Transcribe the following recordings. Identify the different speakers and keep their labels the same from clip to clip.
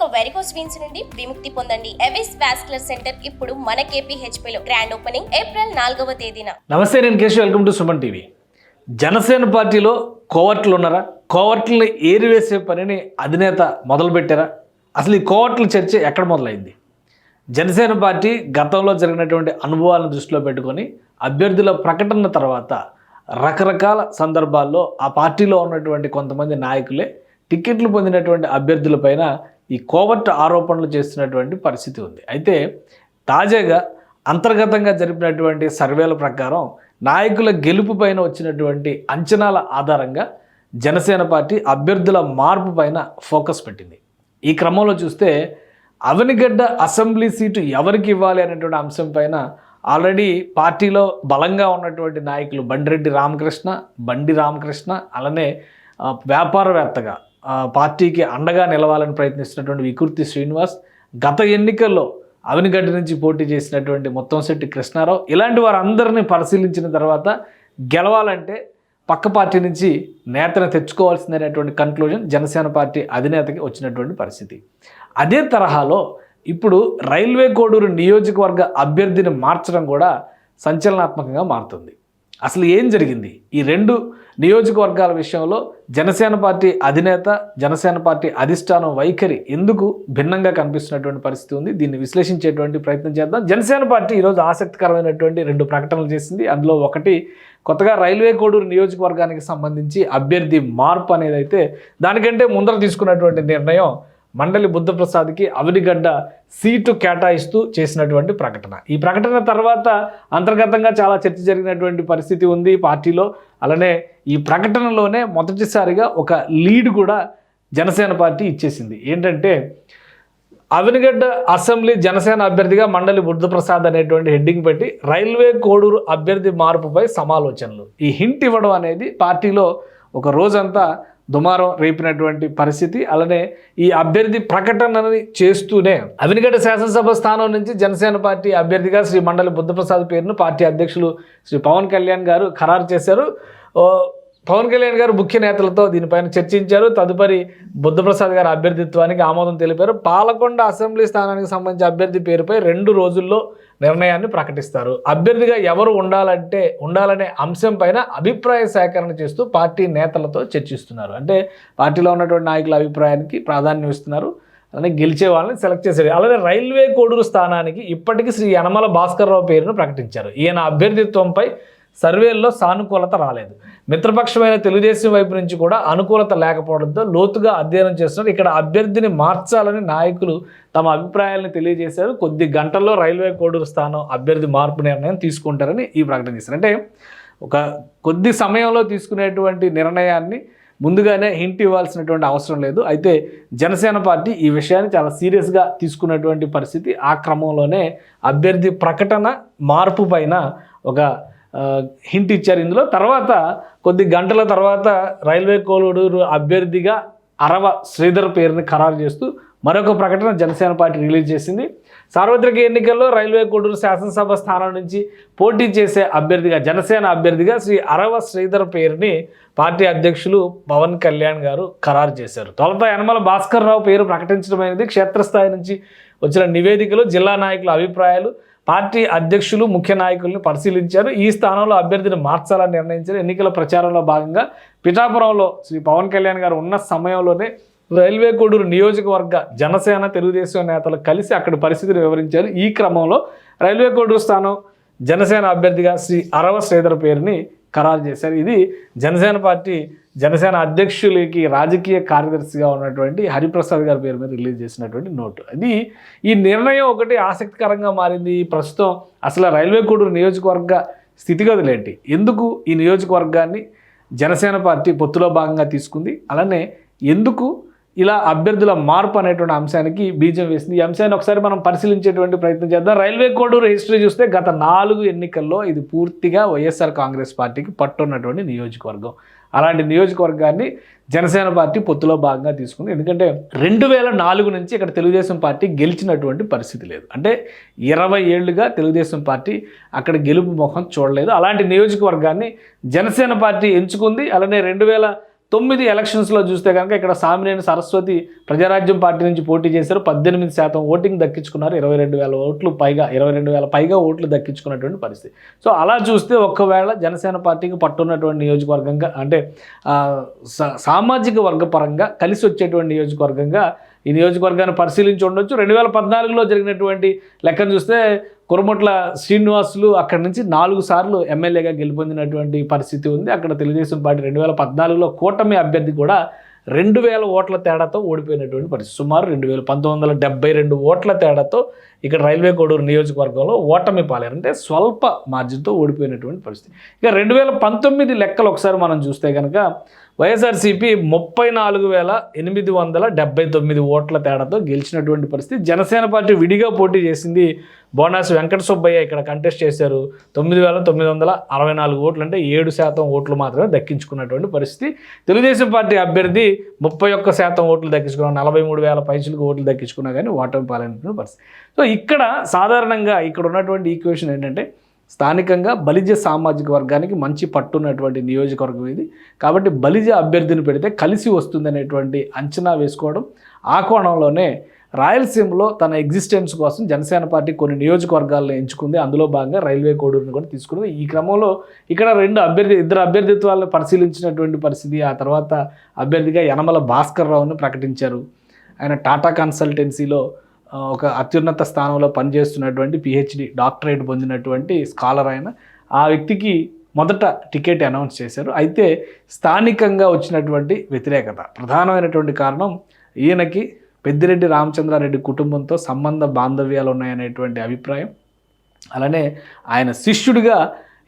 Speaker 1: ఇక varicose veins నుండి విముక్తి పొందండి. ఎవిస్ వాస్కులర్ సెంటర్ ఇప్పుడు మన KPHP లో గ్రాండ్ ఓపెనింగ్ ఏప్రిల్ నాలుగవ తేదీన.
Speaker 2: నమస్తే నేను Keshav. Welcome to Suman TV Janasena పార్టీలో కోవర్ట్లు ఉన్నారా? కోవర్ట్లని ఏరివేసే పనిని అధినేత మొదలుపెట్టారా? అసలు ఈ కోవర్ట్ల చర్చ ఎక్కడ మొదలైంది? జనసేన పార్టీ గతంలో జరిగినటువంటి అనుభవాలను దృష్టిలో పెట్టుకొని అభ్యర్థుల ప్రకటన తర్వాత రకరకాల సందర్భాల్లో ఆ పార్టీలో ఉన్నటువంటి కొంతమంది నాయకులే టికెట్లు పొందినటువంటి అభ్యర్థులపైన ఈ కోవర్ట్ ఆరోపణలు చేస్తున్నటువంటి పరిస్థితి ఉంది. అయితే తాజాగా అంతర్గతంగా జరిపినటువంటి సర్వేల ప్రకారం నాయకుల గెలుపు పైన వచ్చినటువంటి అంచనాల ఆధారంగా జనసేన పార్టీ అభ్యర్థుల మార్పు పైన ఫోకస్ పెట్టింది. ఈ క్రమంలో చూస్తే అవనిగడ్డ అసెంబ్లీ సీటు ఎవరికి ఇవ్వాలి అనేటువంటి అంశం పైన ఆల్రెడీ పార్టీలో బలంగా ఉన్నటువంటి నాయకులు బండిరెడ్డి రామకృష్ణ బండి రామకృష్ణ అలానే వ్యాపారవేత్తగా పార్టీకి అండగా నిలవాలని ప్రయత్నిస్తున్నటువంటి వికృతి శ్రీనివాస్ గత ఎన్నికల్లో అవినిగడ్డ నుంచి పోటీ చేసినటువంటి మొత్తంశెట్టి కృష్ణారావు ఇలాంటి వారందరినీ పరిశీలించిన తర్వాత గెలవాలంటే పక్క పార్టీ నుంచి నేతను తెచ్చుకోవాల్సిందనేటువంటి కన్క్లూజన్ జనసేన పార్టీ అధినేతకి వచ్చినటువంటి పరిస్థితి. అదే తరహాలో ఇప్పుడు రైల్వే కోడూరు నియోజకవర్గ అభ్యర్థిని మార్చడం కూడా సంచలనాత్మకంగా మారుతుంది. అసలు ఏం జరిగింది? ఈ రెండు నియోజకవర్గాల విషయంలో జనసేన పార్టీ అధినేత జనసేన పార్టీ అధిష్టానం వైఖరి ఎందుకు భిన్నంగా కనిపిస్తున్నటువంటి పరిస్థితి ఉంది? దీన్ని విశ్లేషించేటువంటి ప్రయత్నం చేద్దాం. జనసేన పార్టీ ఈరోజు ఆసక్తికరమైనటువంటి రెండు ప్రకటనలు చేసింది. అందులో ఒకటి కొత్తగా రైల్వే కోడూరు నియోజకవర్గానికి సంబంధించి అభ్యర్థి మార్పు అనేది అయితే దానికంటే ముందర తీసుకున్నటువంటి నిర్ణయం మండలి బుద్ధప్రసాద్కి అవనిగడ్డ సీటు కేటాయిస్తూ చేసినటువంటి ప్రకటన. ఈ ప్రకటన తర్వాత అంతర్గతంగా చాలా చర్చ జరిగినటువంటి పరిస్థితి ఉంది పార్టీలో. అలానే ఈ ప్రకటనలోనే మొదటిసారిగా ఒక లీడ్ కూడా జనసేన పార్టీ ఇచ్చేసింది. ఏంటంటే అవినిగడ్డ అసెంబ్లీ జనసేన అభ్యర్థిగా మండలి బుద్ధప్రసాద్ అనేటువంటి హెడ్డింగ్ పెట్టి రైల్వే కోడూరు అభ్యర్థి మార్పుపై సమాలోచనలు. ఈ హింట్ ఇవ్వడం అనేది పార్టీలో ఒక రోజంతా దుమారం రేపినటువంటి పరిస్థితి అలానే ఈ అభ్యర్థి ప్రకటనని చేస్తూనే అవినిగడ్డ శాసనసభ స్థానం నుంచి జనసేన పార్టీ అభ్యర్థిగా శ్రీ మండలి బుద్ధప్రసాద్ పేరును పార్టీ అధ్యక్షులు శ్రీ పవన్ కళ్యాణ్ గారు ఖరారు చేశారు. పవన్ కళ్యాణ్ గారు ముఖ్య నేతలతో దీనిపైన చర్చించారు. తదుపరి బుద్ధప్రసాద్ గారి అభ్యర్థిత్వానికి ఆమోదం తెలిపారు. పాలకొండ అసెంబ్లీ స్థానానికి సంబంధించి అభ్యర్థి పేరుపై రెండు రోజుల్లో నిర్ణయాన్ని ప్రకటిస్తారు. అభ్యర్థిగా ఎవరు ఉండాలంటే ఉండాలనే అంశంపైన అభిప్రాయ సేకరణ చేస్తూ పార్టీ నేతలతో చర్చిస్తున్నారు. అంటే పార్టీలో ఉన్నటువంటి నాయకుల అభిప్రాయానికి ప్రాధాన్యం ఇస్తున్నారు. అలానే గెలిచే వాళ్ళని సెలెక్ట్ చేశారు. అలానే రైల్వే కోడూరు స్థానానికి ఇప్పటికీ శ్రీ యనమల భాస్కర్రావు పేరును ప్రకటించారు. ఈయన అభ్యర్థిత్వంపై సర్వేల్లో సానుకూలత రాలేదు. మిత్రపక్షమైన తెలుగుదేశం వైపు నుంచి కూడా అనుకూలత లేకపోవడంతో లోతుగా అధ్యయనం చేస్తున్నారు. ఇక్కడ అభ్యర్థిని మార్చాలని నాయకులు తమ అభిప్రాయాలను తెలియజేశారు. కొద్ది గంటల్లో రైల్వే కోడూరు స్థానం అభ్యర్థి మార్పు నిర్ణయం తీసుకుంటారని ఈ ప్రకటన చేశారు. అంటే ఒక కొద్ది సమయంలో తీసుకునేటువంటి నిర్ణయాన్ని ముందుగానే హింట్ ఇవ్వాల్సినటువంటి అవసరం లేదు. అయితే జనసేన పార్టీ ఈ విషయాన్ని చాలా సీరియస్గా తీసుకున్నటువంటి పరిస్థితి. ఆ క్రమంలోనే అభ్యర్థి ప్రకటన మార్పు పైన ఒక హింట్ ఇచ్చారు ఇందులో. తర్వాత కొద్ది గంటల తర్వాత రైల్వే కోలూరు అభ్యర్థిగా అరవ శ్రీధర్ పేరుని ఖరారు చేస్తూ మరొక ప్రకటన జనసేన పార్టీ రిలీజ్ చేసింది. సార్వత్రిక ఎన్నికల్లో రైల్వే కోడూరు శాసనసభ స్థానం నుంచి పోటీ చేసే అభ్యర్థిగా జనసేన అభ్యర్థిగా శ్రీ అరవ శ్రీధర్ పేరుని పార్టీ అధ్యక్షులు పవన్ కళ్యాణ్ గారు ఖరారు చేశారు. తొలత యనమల భాస్కర్ రావు పేరు ప్రకటించడమైనది క్షేత్రస్థాయి నుంచి వచ్చిన నివేదికలు జిల్లా నాయకుల అభిప్రాయాలు పార్టీ అధ్యక్షులు ముఖ్య నాయకుల్ని పరిశీలించారు. ఈ స్థానంలో అభ్యర్థిని మార్చాలని నిర్ణయించారు ఎన్నికల ప్రచారంలో భాగంగా పిఠాపురంలో శ్రీ పవన్ కళ్యాణ్ గారు ఉన్న సమయంలోనే రైల్వే కోడూరు నియోజకవర్గ జనసేన తెలుగుదేశం నేతలు కలిసి అక్కడి పరిస్థితిని వివరించారు. ఈ క్రమంలో రైల్వే కోడూరు స్థానం జనసేన అభ్యర్థిగా శ్రీ అరవ శ్రీధర్ పేరుని ఖరారు చేశారు. ఇది జనసేన పార్టీ జనసేన అధ్యక్షులకి రాజకీయ కార్యదర్శిగా ఉన్నటువంటి హరిప్రసాద్ గారి పేరు మీద రిలీజ్ చేసినటువంటి నోటు. అది ఈ నిర్ణయం ఒకటి ఆసక్తికరంగా మారింది. ప్రస్తుతం అసలు రైల్వే కూడూరు నియోజకవర్గ స్థితిగతులేంటి ఎందుకు ఈ నియోజకవర్గాన్ని జనసేన పార్టీ పొత్తులో భాగంగా తీసుకుంది? అలానే ఎందుకు ఇలా అభ్యర్థుల మార్పు అనేటువంటి అంశానికి బీజం వేసింది? ఈ అంశాన్ని ఒకసారి మనం పరిశీలించేటువంటి ప్రయత్నం చేద్దాం. రైల్వే కోడూరు హిస్టరీ చూస్తే గత నాలుగు ఎన్నికల్లో ఇది పూర్తిగా వైఎస్ఆర్ కాంగ్రెస్ పార్టీకి పట్టున్నటువంటి నియోజకవర్గం. అలాంటి నియోజకవర్గాన్ని జనసేన పార్టీ పొత్తులో భాగంగా తీసుకుంది. ఎందుకంటే రెండు వేల నాలుగు నుంచి ఇక్కడ తెలుగుదేశం పార్టీ గెలిచినటువంటి పరిస్థితి లేదు. అంటే ఇరవై ఏళ్ళుగా తెలుగుదేశం పార్టీ అక్కడ గెలుపు ముఖం చూడలేదు. అలాంటి నియోజకవర్గాన్ని జనసేన పార్టీ ఎంచుకుంది. అలానే రెండు వేల తొమ్మిది ఎలక్షన్స్లో చూస్తే కనుక ఇక్కడ సామినేని సరస్వతి ప్రజారాజ్యం పార్టీ నుంచి పోటీ చేశారు. పద్దెనిమిది శాతం ఓటింగ్ దక్కించుకున్నారు. ఇరవై రెండు వేల ఓట్లు పైగా ఇరవై రెండు వేల పైగా ఓట్లు దక్కించుకున్నటువంటి పరిస్థితి. సో అలా చూస్తే ఒక్కవేళ జనసేన పార్టీకి పట్టున్నటువంటి నియోజకవర్గంగా అంటే సా- సామాజిక వర్గ పరంగా కలిసి వచ్చేటువంటి నియోజకవర్గంగా ఈ నియోజకవర్గాన్ని పరిశీలించి ఉండొచ్చు. రెండు వేల పద్నాలుగులో జరిగినటువంటి లెక్కను చూస్తే కురుమట్ల శ్రీనివాసులు అక్కడి నుంచి నాలుగు సార్లు ఎమ్మెల్యేగా గెలుపొందినటువంటి పరిస్థితి ఉంది. అక్కడ తెలుగుదేశం పార్టీ రెండు వేల పద్నాలుగులో కూటమి అభ్యర్థి కూడా రెండు వేల ఓట్ల తేడాతో ఓడిపోయినటువంటి పరిస్థితి. సుమారు రెండు వేల పంతొమ్మిది వందల డెబ్బై రెండు ఓట్ల తేడాతో ఇక్కడ రైల్వే కోడూరు నియోజకవర్గంలో ఓటమి పాలేరు అంటే స్వల్ప మార్జిన్తో ఓడిపోయినటువంటి పరిస్థితి. ఇక రెండు వేల పంతొమ్మిది లెక్కలు ఒకసారి మనం చూస్తే కనుక వైఎస్ఆర్సీపీ ముప్పై నాలుగు వేల ఎనిమిది వందల డెబ్బై తొమ్మిది ఓట్ల తేడాతో గెలిచినటువంటి పరిస్థితి. జనసేన పార్టీ విడిగా పోటీ చేసింది. బోనాస్ వెంకట సుబ్బయ్య ఇక్కడ కంటెస్ట్ చేశారు. తొమ్మిది వేల తొమ్మిది వందల అరవై నాలుగు ఓట్లు అంటే ఏడు శాతం ఓట్లు మాత్రమే దక్కించుకున్నటువంటి పరిస్థితి. తెలుగుదేశం పార్టీ అభ్యర్థి ముప్పై ఒక్క శాతం ఓట్లు దక్కించుకున్న నలభై మూడు వేల పైసలకు ఓట్లు దక్కించుకున్నా కానీ ఓటమి పాలైనటువంటి పరిస్థితి. సో ఇక్కడ సాధారణంగా ఇక్కడ ఉన్నటువంటి ఈక్వేషన్ ఏంటంటే స్థానికంగా బలిజ సామాజిక వర్గానికి మంచి పట్టున్నటువంటి నియోజకవర్గం ఇది. కాబట్టి బలిజ అభ్యర్థిని పెడితే కలిసి వస్తుందనేటువంటి అంచనా వేసుకోవడం ఆ కోణంలోనే రాయలసీమలో తన ఎగ్జిస్టెన్స్ కోసం జనసేన పార్టీ కొన్ని నియోజకవర్గాలను ఎంచుకుంది. అందులో భాగంగా రైల్వే కోడూరుని కూడా తీసుకుంది. ఈ క్రమంలో ఇక్కడ రెండు అభ్యర్థి ఇద్దరు అభ్యర్థిత్వాలను పరిశీలించినటువంటి పరిస్థితి ఆ తర్వాత అభ్యర్థిగా యనమల భాస్కర్ రావును ప్రకటించారు. ఆయన టాటా కన్సల్టెన్సీలో ఒక అత్యున్నత స్థానంలో పనిచేస్తున్నటువంటి పిహెచ్డి డాక్టరేట్ పొందినటువంటి స్కాలర్ ఆయన. ఆ వ్యక్తికి మొదట టికెట్ అనౌన్స్ చేశారు. అయితే స్థానికంగా వచ్చినటువంటి వ్యతిరేకత ప్రధానమైనటువంటి కారణం ఈయనకి పెద్దిరెడ్డి రామచంద్రారెడ్డి కుటుంబంతో సంబంధ బాంధవ్యాలు ఉన్నాయనేటువంటి అభిప్రాయం. అలానే ఆయన శిష్యుడిగా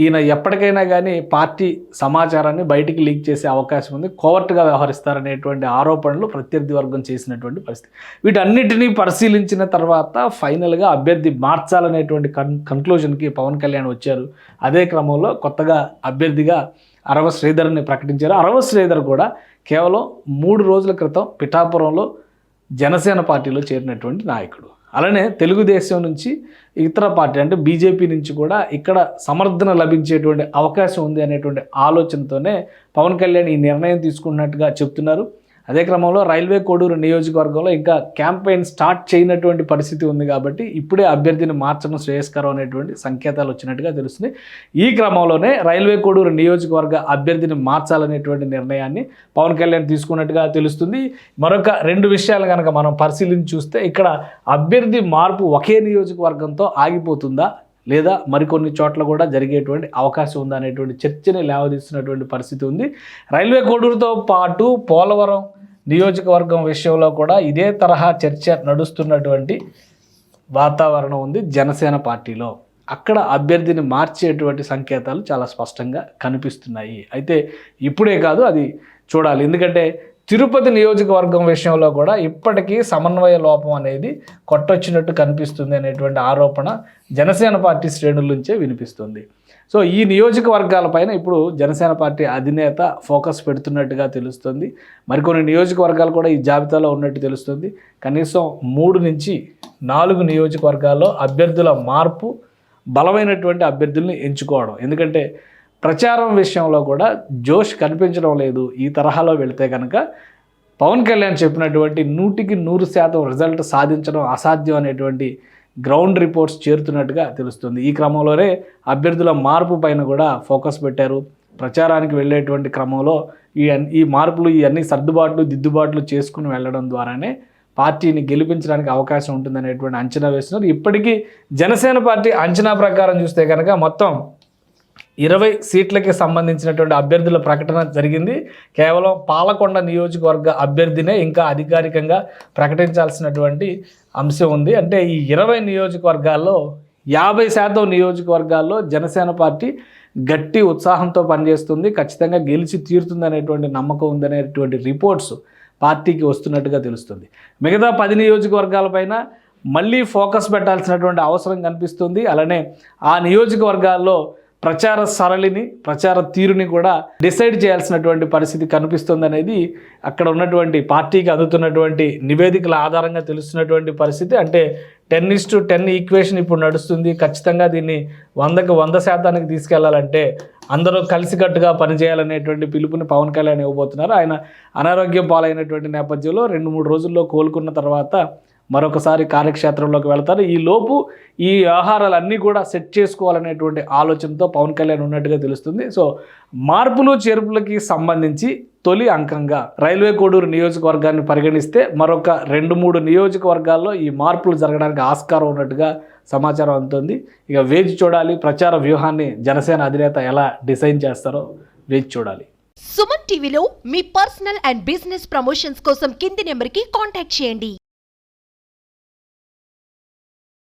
Speaker 2: ఈయన ఎప్పటికైనా కానీ పార్టీ సమాచారాన్ని బయటికి లీక్ చేసే అవకాశం ఉంది. కోవర్ట్గా వ్యవహరిస్తారనేటువంటి ఆరోపణలు ప్రత్యర్థి వర్గం చేసినటువంటి పరిస్థితి. వీటన్నిటినీ పరిశీలించిన తర్వాత ఫైనల్గా అభ్యర్థి మార్చాలనేటువంటి కన్ కన్క్లూజన్కి పవన్ కళ్యాణ్ వచ్చారు. అదే క్రమంలో కొత్తగా అభ్యర్థిగా అరవ శ్రీధర్ని ప్రకటించారు. అరవ శ్రీధర్ కూడా కేవలం మూడు రోజుల క్రితం పిఠాపురంలో జనసేన పార్టీలో చేరినటువంటి నాయకుడు. అలానే తెలుగుదేశం నుంచి ఇతర పార్టీ అంటే బీజేపీ నుంచి కూడా ఇక్కడ సమర్థన లభించేటువంటి అవకాశం ఉంది అనేటువంటి ఆలోచనతోనే పవన్ కళ్యాణ్ ఈ నిర్ణయం తీసుకున్నట్టుగా చెప్తున్నారు. అదే క్రమంలో రైల్వే కోడూరు నియోజకవర్గంలో ఇంకా క్యాంపెయిన్ స్టార్ట్ చేయనటువంటి పరిస్థితి ఉంది కాబట్టి ఇప్పుడే అభ్యర్థిని మార్చడం శ్రేయస్కరం అనేటువంటి సంకేతాలు వచ్చినట్టుగా తెలుస్తుంది. ఈ క్రమంలోనే రైల్వే కోడూరు నియోజకవర్గ అభ్యర్థిని మార్చాలనేటువంటి నిర్ణయాన్ని పవన్ కళ్యాణ్ తీసుకున్నట్టుగా తెలుస్తుంది. మరొక రెండు విషయాలు కనుక మనం పరిశీలించి చూస్తే ఇక్కడ అభ్యర్థి మార్పు ఒకే నియోజకవర్గంతో ఆగిపోతుందా? లేదా మరికొన్ని చోట్ల కూడా జరిగేటువంటి అవకాశం ఉంది అనేటువంటి చర్చని లేవదీస్తున్నటువంటి పరిస్థితి ఉంది. రైల్వే కోడూరుతో పాటు పోలవరం నియోజకవర్గం విషయంలో కూడా ఇదే తరహా చర్చ నడుస్తున్నటువంటి వాతావరణం ఉంది జనసేన పార్టీలో. అక్కడ అభ్యర్థిని మార్చేటువంటి సంకేతాలు చాలా స్పష్టంగా కనిపిస్తున్నాయి. అయితే ఇప్పుడే కాదు అది చూడాలి. ఎందుకంటే తిరుపతి నియోజకవర్గం విషయంలో కూడా ఇప్పటికీ సమన్వయ లోపం అనేది కొట్టొచ్చినట్టు కనిపిస్తుంది అనేటువంటి ఆరోపణ జనసేన పార్టీ శ్రేణుల నుంచే వినిపిస్తుంది. సో ఈ నియోజకవర్గాలపైన ఇప్పుడు జనసేన పార్టీ అధినేత ఫోకస్ పెడుతున్నట్టుగా తెలుస్తుంది. మరికొన్ని నియోజకవర్గాలు కూడా ఈ జాబితాలో ఉన్నట్టు తెలుస్తుంది. కనీసం మూడు నుంచి నాలుగు నియోజకవర్గాల్లో అభ్యర్థుల మార్పు బలమైనటువంటి అభ్యర్థుల్ని ఎంచుకోవడం. ఎందుకంటే ప్రచారం విషయంలో కూడా జోష్ కనిపించడం లేదు. ఈ తరహాలో వెళితే కనుక పవన్ కళ్యాణ్ చెప్పినటువంటి నూటికి నూరు శాతం రిజల్ట్ సాధించడం అసాధ్యం అనేటువంటి గ్రౌండ్ రిపోర్ట్స్ చేరుతున్నట్టుగా తెలుస్తుంది. ఈ క్రమంలోనే అభ్యర్థుల మార్పు పైన కూడా ఫోకస్ పెట్టారు. ప్రచారానికి వెళ్ళేటువంటి క్రమంలో ఈ ఈ మార్పులు ఇవన్నీ సర్దుబాట్లు దిద్దుబాట్లు చేసుకుని వెళ్ళడం ద్వారానే పార్టీని గెలిపించడానికి అవకాశం ఉంటుందనేటువంటి అంచనా వేస్తున్నారు. ఇప్పటికీ జనసేన పార్టీ అంచనా ప్రకారం చూస్తే కనుక మొత్తం ఇరవై సీట్లకి సంబంధించినటువంటి అభ్యర్థుల ప్రకటన జరిగింది. కేవలం పాలకొండ నియోజకవర్గ అభ్యర్థినే ఇంకా అధికారికంగా ప్రకటించాల్సినటువంటి అంశం ఉంది. అంటే ఈ ఇరవై నియోజకవర్గాల్లో యాభై శాతం నియోజకవర్గాల్లో జనసేన పార్టీ గట్టి ఉత్సాహంతో పనిచేస్తుంది. ఖచ్చితంగా గెలిచి తీరుతుందనేటువంటి నమ్మకం ఉందనేటువంటి రిపోర్ట్స్ పార్టీకి వస్తున్నట్టుగా తెలుస్తుంది. మిగతా పది నియోజకవర్గాలపైన మళ్ళీ ఫోకస్ పెట్టాల్సినటువంటి అవసరం కనిపిస్తుంది. అలానే ఆ నియోజకవర్గాల్లో ప్రచార సరళిని ప్రచార తీరుని కూడా డిసైడ్ చేయాల్సినటువంటి పరిస్థితి కనిపిస్తుంది అనేది అక్కడ ఉన్నటువంటి పార్టీకి అందుతున్నటువంటి నివేదికల ఆధారంగా తెలుస్తున్నటువంటి పరిస్థితి. అంటే ten is to ten equation ఇప్పుడు నడుస్తుంది. ఖచ్చితంగా దీన్ని వందకు వంద శాతానికి తీసుకెళ్ళాలంటే అందరూ కలిసికట్టుగా పనిచేయాలనేటువంటి పిలుపుని పవన్ కళ్యాణ్ ఇవ్వబోతున్నారు. ఆయన అనారోగ్యం పాలైనటువంటి నేపథ్యంలో రెండు మూడు రోజుల్లో కోలుకున్న తర్వాత మరొకసారి కార్యక్షేత్రంలోకి వెళ్తారు. ఈ లోపు ఈ వ్యవహారాలన్నీ కూడా సెట్ చేసుకోవాలనేటువంటి ఆలోచనతో పవన్ కళ్యాణ్ ఉన్నట్టుగా తెలుస్తుంది. సో మార్పులు చేర్పులకి సంబంధించి తొలి అంకంగా రైల్వే కోడూరు నియోజకవర్గాన్ని పరిగణిస్తే మరొక రెండు మూడు నియోజకవర్గాల్లో ఈ మార్పులు జరగడానికి ఆస్కారం ఉన్నట్టుగా సమాచారం అందుతుంది. ఇక వేచి చూడాలి. ప్రచార వ్యూహాన్ని జనసేన అధినేత ఎలా డిజైన్ చేస్తారో వేచి చూడాలి.
Speaker 3: సుమన్ టీవీలో మీ పర్సనల్ అండ్ బిజినెస్ ప్రమోషన్స్ కోసం కింది నెంబర్కి కాంటాక్ట్ చేయండి.